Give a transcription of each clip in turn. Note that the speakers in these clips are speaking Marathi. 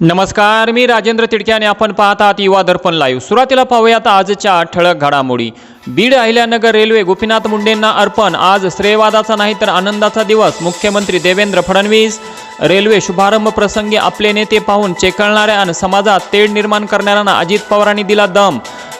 नमस्कार मी राजेंद्र तिडके आणि आपण पाहत आहात युवा दर्पण लाईव्ह सुरुवातीला पाहूयात आजच्या ठळक घडामोडी. बीड अहिल्यानगर रेल्वे गोपीनाथ मुंडेंना अर्पण. आज श्रेयवादाचा नाही तर आनंदाचा दिवस. मुख्यमंत्री देवेंद्र फडणवीस. रेल्वे शुभारंभ प्रसंगी आपले नेते पाहून चेकळणाऱ्या आणि समाजात तेढ निर्माण करणाऱ्यांना अजित पवारांनी दिला दम.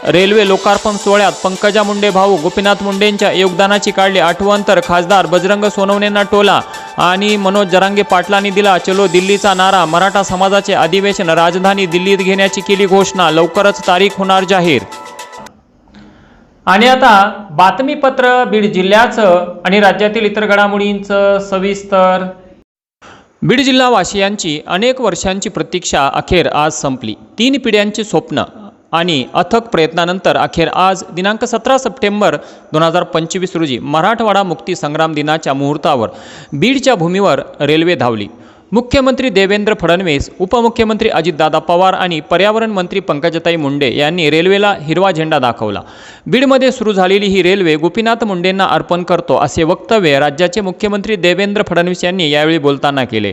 रेल्वे लोकार्पण सोहळ्यात पंकजा मुंडे भाऊ गोपीनाथ मुंडेंच्या योगदानाची काढली आठवण तर खासदार बजरंग सोनवणेंना टोला. आणि मनोज जरांगे पाटलांनी दिला चलो दिल्लीचा नारा. मराठा समाजाचे अधिवेशन राजधानी दिल्लीत घेण्याची केली घोषणा. लवकरच तारीख होणार जाहीर. आणि आता बातमीपत्र बीड जिल्ह्याचं आणि राज्यातील इतर घडामोडींचं सविस्तर. बीड जिल्हावासियांची अनेक वर्षांची प्रतीक्षा अखेर आज संपली. तीन पिढ्यांची स्वप्न आणि अथक प्रयत्नानंतर अखेर आज दिनांक सतरा सप्टेंबर दोन हजार पंचवीस रोजी मराठवाडा मुक्ती संग्राम दिनाच्या मुहूर्तावर बीडच्या भूमीवर रेल्वे धावली. मुख्यमंत्री देवेंद्र फडणवीस उपमुख्यमंत्री अजितदादा पवार आणि पर्यावरण मंत्री पंकजताई मुंडे यांनी रेल्वेला हिरवा झेंडा दाखवला. बीडमध्ये सुरू झालेली ही रेल्वे गोपीनाथ मुंडेंना अर्पण करतो असे वक्तव्य राज्याचे मुख्यमंत्री देवेंद्र फडणवीस यांनी यावेळी बोलताना केले.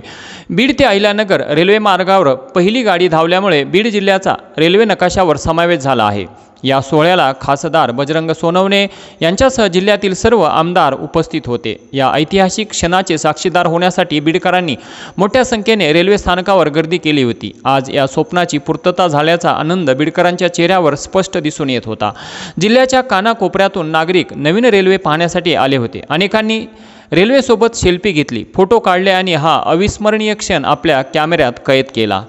बीड ते अहिल्यानगर रेल्वे मार्गावर पहिली गाडी धावल्यामुळे बीड जिल्ह्याचा रेल्वे नकाशावर समावेश झाला आहे. या सोहळ्याला खासदार बजरंग सोनवणे यांच्यासह जिल्ह्यातील सर्व आमदार उपस्थित होते. या ऐतिहासिक क्षणाचे साक्षीदार होण्यासाठी बीडकरांनी मोठ्या संख्येने रेल्वे स्थानकावर गर्दी केली होती. आज या स्वप्नाची पूर्तता झाल्याचा आनंद बीडकरांच्या चेहऱ्यावर स्पष्ट दिसून येत होता. जिल्ह्याच्या कानाकोपऱ्यातून नागरिक नवीन रेल्वे पाहण्यासाठी आले होते. अनेकांनी रेल्वेसोबत सेल्फी घेतली फोटो काढले आणि हा अविस्मरणीय क्षण आपल्या कॅमेऱ्यात कैद केला.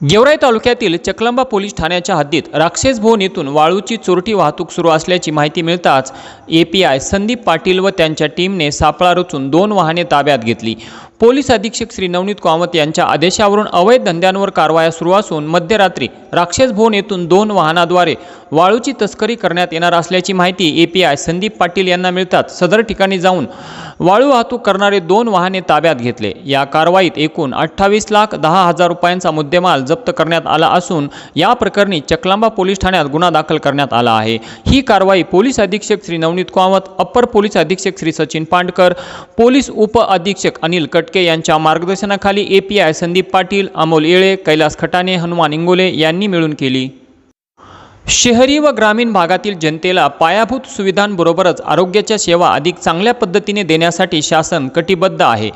गेवराई तालुक्यातील चकलंबा पोलीस ठाण्याच्या हद्दीत राक्षस भवन येथून वाळूची चोरटी वाहतूक सुरू असल्याची माहिती मिळताच A P I Sandeep Patil व त्यांच्या टीमने सापळा रचून दोन वाहने ताब्यात घेतली. पोलीस अधीक्षक श्री नवनीत कामत यांच्या आदेशावरून अवैध धंद्यांवर कारवाया सुरू असून मध्यरात्री राक्षस भवन येथून दोन वाहनाद्वारे वाळूची तस्करी करण्यात येणार असल्याची माहिती A P I Sandeep Patil यांना मिळतात सदर ठिकाणी जाऊन वाळू वाहतूक करणारे दोन वाहने ताब्यात घेतले. या कारवाईत एकूण अठ्ठावीस लाख दहा हजार रुपयांचा मुद्देमाल जप्त करण्यात आला असून या प्रकरणी चकलांबा पोलीस ठाण्यात गुन्हा दाखल करण्यात आला आहे. ही कारवाई पोलीस अधीक्षक श्री नवनीत कामत अप्पर पोलीस अधीक्षक श्री सचिन पांडकर पोलीस उप अधीक्षक अनिल कटके यांच्या मार्गदर्शनाखाली A P I Sandeep Patil Amol Yele Kailas Khatane Hanuman Ingole यांनी मिळून केली. शहरी व ग्रामीण भागातील जनतेला पायाभूत सुविधांबरोबरच आरोग्याच्या सेवा अधिक चांगल्या पद्धतीने देण्यासाठी शासन कटिबद्ध आहे.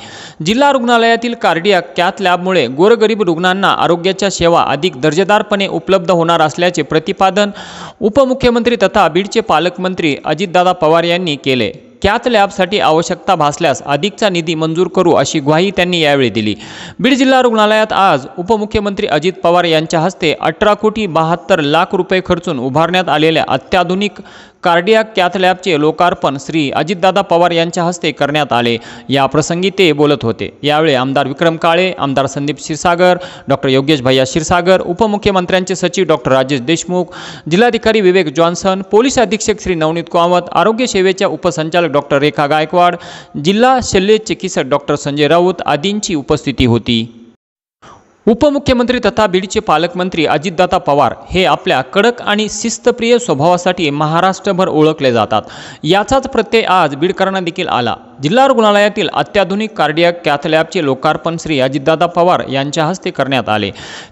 जिल्हा रुग्णालयातील कार्डियाक कॅथ लॅबमुळे गोरगरीब रुग्णांना आरोग्याच्या सेवा अधिक दर्जेदारपणे उपलब्ध होणार असल्याचे प्रतिपादन उपमुख्यमंत्री तथा बीडचे पालकमंत्री अजितदादा पवार यांनी केले. कॅथ लॅबसाठी आवश्यकता भासल्यास अधिकचा निधी मंजूर करू अशी ग्वाही त्यांनी यावेळी दिली. बीड जिल्हा रुग्णालयात आज उपमुख्यमंत्री अजित पवार यांच्या हस्ते अठरा कोटी बहात्तर लाख रुपये खर्चून उभारण्यात आलेल्या अत्याधुनिक कार्डियाक कॅथ लॅबचे लोकार्पण श्री अजितदादा पवार यांच्या हस्ते करण्यात आले. या प्रसंगी ते बोलत होते. यावेळी आमदार विक्रम काळे आमदार संदीप क्षीरसागर डॉक्टर योगेश भैया क्षीरसागर उपमुख्यमंत्र्यांचे सचिव डॉक्टर राजेश देशमुख जिल्हाधिकारी विवेक जॉन्सन पोलीस अधीक्षक श्री नवनीत कामत आरोग्य सेवेच्या उपसंचालक डॉक्टर रेखा गायकवाड जिल्हा शल्य चिकित्सक डॉक्टर संजय राऊत आदींची उपस्थिती होती. उपमुख्यमंत्री तथा बीडचे पालकमंत्री अजितदादा पवार हे आपल्या कडक आणि शिस्तप्रिय स्वभावासाठी महाराष्ट्रभर ओळखले जातात. याचाच प्रत्यय आज बीडकरांना देखील आला. जिल्हा रुग्णालयातील अत्याधुनिक कार्डियाक कॅथ लॅबचे लोकार्पण श्री अजितदादा पवार यांच्या हस्ते करण्यात आले.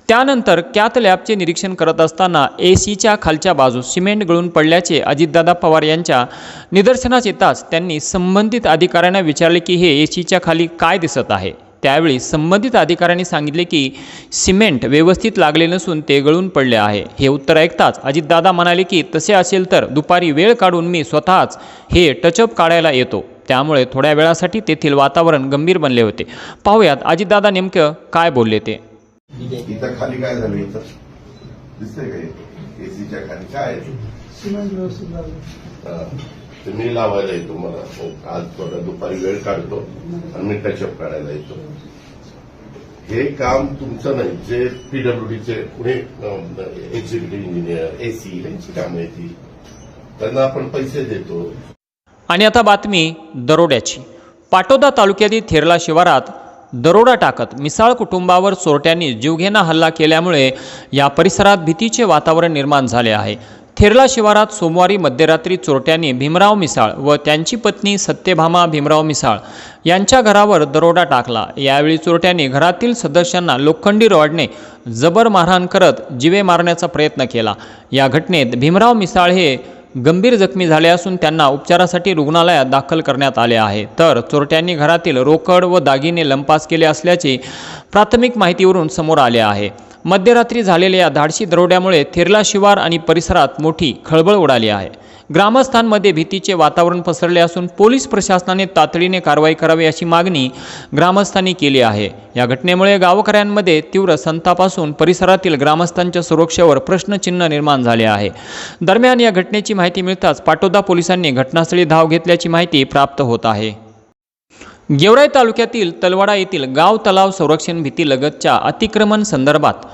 त्यानंतर कॅथ लॅबचे निरीक्षण करत असताना ए सीच्या खालच्या बाजूस सिमेंट गळून पडल्याचे अजितदादा पवार यांच्या निदर्शनास येताच त्यांनी संबंधित अधिकाऱ्यांना विचारले की हे ए सीच्या खाली काय दिसत आहे? त्यावेळी संबंधित अधिकाऱ्यांनी सांगितले की सिमेंट व्यवस्थित लागले नसून ते गळून पडले आहे. हे उत्तर ऐकताच अजितदादा म्हणाले की तसे असेल तर दुपारी वेळ काढून मी स्वतःच हे टचअप काढायला येतो. त्यामुळे थोड्या वेळासाठी तेथील वातावरण गंभीर बनले होते. पाहूयात अजितदादा नेमकं काय बोलले ते. इथं खाली काय झालं इथं? दिसतंय का एसीच्या खाली काय? सिमेंट व्यवस्थित लागलं. ते मी लावायला येतो मला. हो, आज थोडा दुपारी वेळ काढतो आणि मी टचअप काढायला येतो. हे काम तुमचं नाही जे पीडब्ल्यूडीचे पुणे एक्झिक्युटिव्ह इंजिनियर एसी यांची कामं येतील त्यांना आपण पैसे देतो. आणि आता बातमी दरोड्याची. पाटोदा तालुक्यातील थेरला शिवारात दरोडा टाकत मिसाळ कुटुंबावर चोरट्यांनी जीवघेणा हल्ला केल्यामुळे या परिसरात भीतीचे वातावरण निर्माण झाले आहे. थेरला शिवारात सोमवारी मध्यरात्री चोरट्यांनी भीमराव मिसाळ व त्यांची पत्नी सत्यभामा भीमराव मिसाळ यांच्या घरावर दरोडा टाकला. यावेळी चोरट्यांनी घरातील सदस्यांना लोखंडी रॉडने जबर मारहाण करत जिवे मारण्याचा प्रयत्न केला. या घटनेत भीमराव मिसाळ हे गंभीर जखमी झाले असून त्यांना उपचारासाठी रुग्णालयात दाखल करण्यात आले आहे. तर चोरट्यांनी घरातील रोकड व दागिने लंपास केले असल्याचे प्राथमिक माहितीवरून समोर आले आहे. मध्यरात्री झालेल्या या धाडशी दरोड्यामुळे थिरला शिवार आणि परिसरात मोठी खळबळ उडाली आहे. ग्रामस्थांमध्ये भीतीचे वातावरण पसरले असून पोलीस प्रशासनाने तातडीने कारवाई करावी अशी मागणी ग्रामस्थांनी केली आहे. या घटनेमुळे गावकऱ्यांमध्ये तीव्र संताप असून परिसरातील ग्रामस्थांच्या सुरक्षेवर प्रश्नचिन्ह निर्माण झाले आहे. दरम्यान या घटनेची माहिती मिळताच पाटोदा पोलिसांनी घटनास्थळी धाव घेतल्याची माहिती प्राप्त होत आहे. गेवराई तालुक्यातील तलवाडा येथील गाव तलाव संरक्षण भीतीलगतच्या अतिक्रमण संदर्भात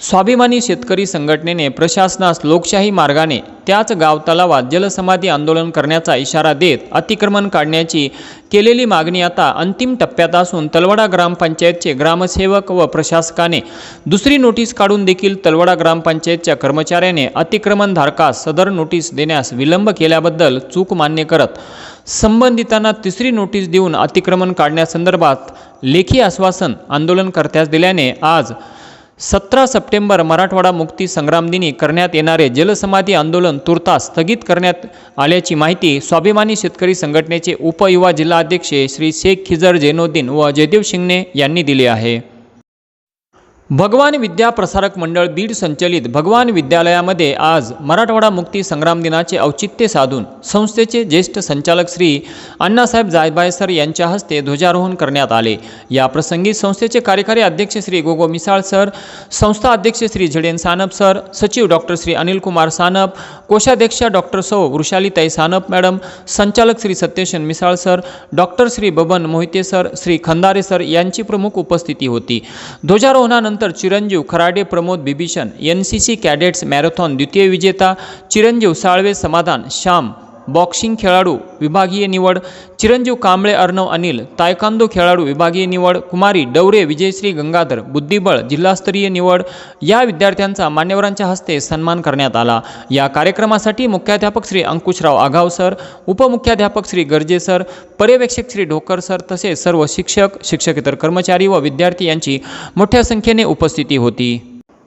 स्वाभिमानी शेतकरी संघटनेने प्रशासनास लोकशाही मार्गाने त्याच गाव तलावात जलसमाधी आंदोलन करण्याचा इशारा देत अतिक्रमण काढण्याची केलेली मागणी आता अंतिम टप्प्यात असून तलवाडा ग्रामपंचायतचे ग्रामसेवक व प्रशासकाने दुसरी नोटीस काढून देखील तलवाडा ग्रामपंचायतच्या कर्मचाऱ्याने अतिक्रमणधारकास सदर नोटीस देण्यास विलंब केल्याबद्दल चूक मान्य करत संबंधितांना तिसरी नोटीस देऊन अतिक्रमण काढण्यासंदर्भात लेखी आश्वासन आंदोलनकर्त्यास दिल्याने आज सतरा सप्टेंबर मराठवाडा मुक्ती संग्राम दिनी करण्यात येणारे जलसमाधी आंदोलन तुर्तास स्थगित करण्यात आल्याची माहिती स्वाभिमानी शेतकरी संघटनेचे उपयुवा जिल्हाध्यक्ष श्री शेख खिजर जैनोद्दीन व जयदेव शिंगणे यांनी दिले आहे. भगवान विद्या प्रसारक मंडळ बीड संचलित भगवान विद्यालयामध्ये आज मराठवाडा मुक्ती संग्राम दिनाचे औचित्य साधून संस्थेचे ज्येष्ठ संचालक श्री अण्णासाहेब जायबाय सर यांच्या हस्ते ध्वजारोहण करण्यात आले. या प्रसंगी संस्थेचे कार्यकारी अध्यक्ष श्री गोगो मिसाळ सर संस्था अध्यक्ष श्री झडेन सानप सर सचिव डॉक्टर श्री अनिल कुमार सानप कोषाध्यक्षा डॉक्टर सौ वृषालीताई सानप मॅडम संचालक Shri Satyashan Misal sir doctor Shri Baban Mohite sir Shri Khandare sir यांची प्रमुख उपस्थिती होती. ध्वजारोहणानंतर चिरंजीव Kharade Pramod Bibhishan N C C cadets marathon द्वितीय विजेता चिरंजीव साळवे समाधान श्याम बॉक्सिंग खेळाडू विभागीय निवड चिरंजीव कांबळे अर्णव अनिल तायकांदो खेळाडू विभागीय निवड कुमारी डवरे विजयश्री गंगाधर बुद्धिबळ जिल्हास्तरीय निवड या विद्यार्थ्यांचा मान्यवरांच्या हस्ते सन्मान करण्यात आला. या कार्यक्रमासाठी मुख्याध्यापक श्री अंकुशराव आघाव सर उपमुख्याध्यापक श्री गर्जे सर पर्यवेक्षक श्री ढोकर सर तसेच सर्व शिक्षक शिक्षकेतर कर्मचारी व विद्यार्थी यांची मोठ्या संख्येने उपस्थिती होती.